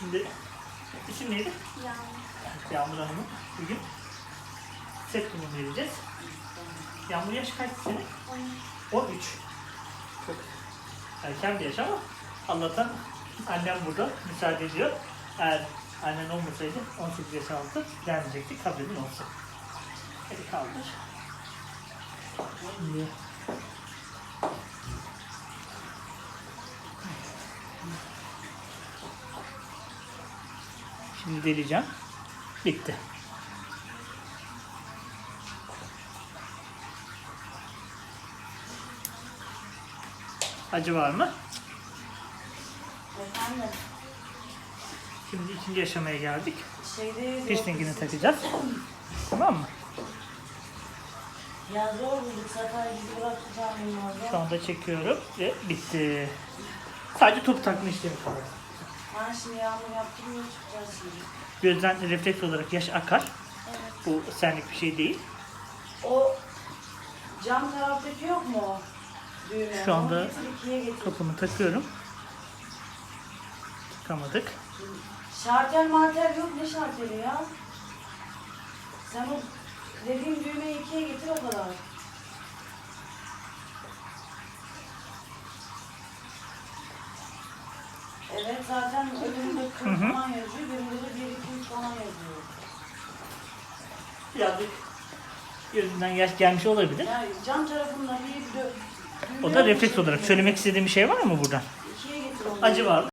Şimdi isim neydi? Yağmur Hanım'ın bugün septumu vereceğiz. Yağmur yaş kaç senin? 13. Çok erken bir yaş ama Allah'tan annem burada müsaade ediyor. Eğer annen olmasaydı 18 yaş altı gelmeyecektik. Haberin olsun. Hadi kaldır. Şimdi Şimdi deleceğim. Bitti. Acı var mı? Efendim, Şimdi ikinci aşamaya geldik. şeyde Piercingini takacağız. Tamam mı? Ya zor bulduk. Safer bizi bıraktı canım Şu anda çekiyorum ve bitti. Sadece top takma işlemi kaldı. Ben şimdi yağmur yaptırmıyor çıkacağız şimdi. Gözden refleks olarak yaş akar. Evet. Bu senlik bir şey değil. O cam taraftaki yok mu o düğme? Şu Onu anda getir, ikiye getir. Topumu takıyorum. Takamadık. Şartel martel yok ne şarteli ya? Sen o dediğim düğmeyi ikiye getir o kadar. Evet zaten önümde 40 Hı hı. falan yazıyor, birinde de 1 2 3 falan yazıyor. Birazcık gözünden yaş gelmiş olabilir. Yani cam tarafında bir dö- O da refleks olarak. Söylemek istediğim bir şey var mı buradan? İkiye getir onu. Acı var mı?